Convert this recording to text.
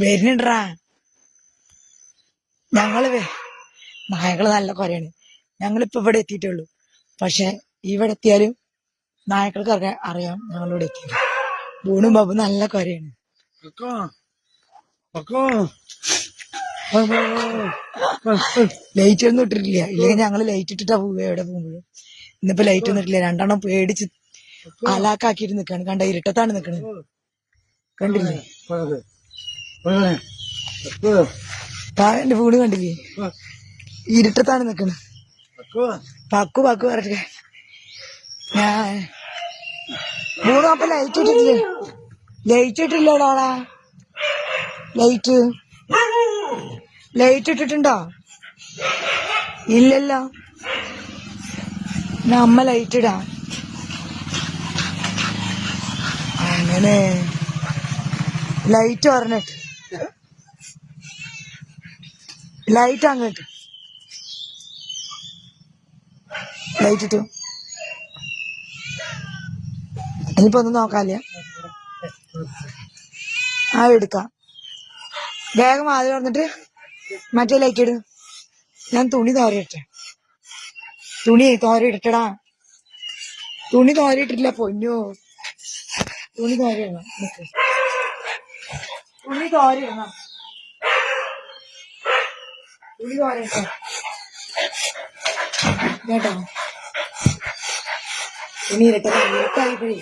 വരുന്നുണ്ടാ. ഞങ്ങൾ നായകൾ നല്ല കൊരയാണ്. ഞങ്ങളിപ്പോ ഇവിടെ എത്തിയിട്ടുള്ളൂ. പക്ഷെ ഇവിടെ എത്തിയാലും നായകൾക്ക് അറിയാം അറിയാം ഞങ്ങളിവിടെ എത്തിയത്. ബൂണും ബാബു നല്ല. Papa. ലൈറ്റ് ഒന്നും ഇട്ടിട്ടില്ല. ഇല്ലെങ്കിൽ ഞങ്ങൾ ലൈറ്റ് ഇട്ടിട്ടാ പോവുക എവിടെ പോകുമ്പോഴും. ഇന്നിപ്പോ ലൈറ്റ് ഒന്നും ഇട്ടില്ല. രണ്ടെണ്ണം പേടിച്ച് അലാക്കാക്കിട്ട് നിക്കാണ്. കണ്ട ഇരുട്ടത്താണ് നിക്കണത്. കണ്ടില്ലേ? താഴെ വീട് കണ്ടില്ലേ? ഇരുട്ടത്താണ് നിക്കണത്. പക്കു പക്കു പറഞ്ഞിട്ട്. ഞാൻ മൂന്ന് അപ്പൊ ലൈറ്റ് ഇട്ടിട്ടില്ലേ ലൈറ്റ് ഇട്ടില്ലോടാ ലൈറ്റ് ലൈറ്റ് ഇട്ടിട്ടുണ്ടോ? ഇല്ലല്ലോ. അമ്മ ലൈറ്റ് ഇടാ. അങ്ങനെ. ലൈറ്റ് പറഞ്ഞിട്ട്. ലൈറ്റ് അങ്ങോട്ട്. ലൈറ്റ് ഇട്ടു. ഇനിയിപ്പോ ഒന്നും നോക്കാല്ല? ആ എടുക്കാം. വേഗം ആദ്യം പറഞ്ഞിട്ട് മറ്റേ ലൈറ്റ് ഇട്. ഞാൻ തുണി തോരയിട്ടെ. തുണി തോരയിട്ടടാ തുണി തോരയിട്ടില്ല പൊന്നു. തുണി തോരയിടണം. തോരയിടണം തുണി തോരയിട്ടോ കേട്ടോ? തുണി ഇരട്ടെ ഇരട്ടായിപ്പോഴേ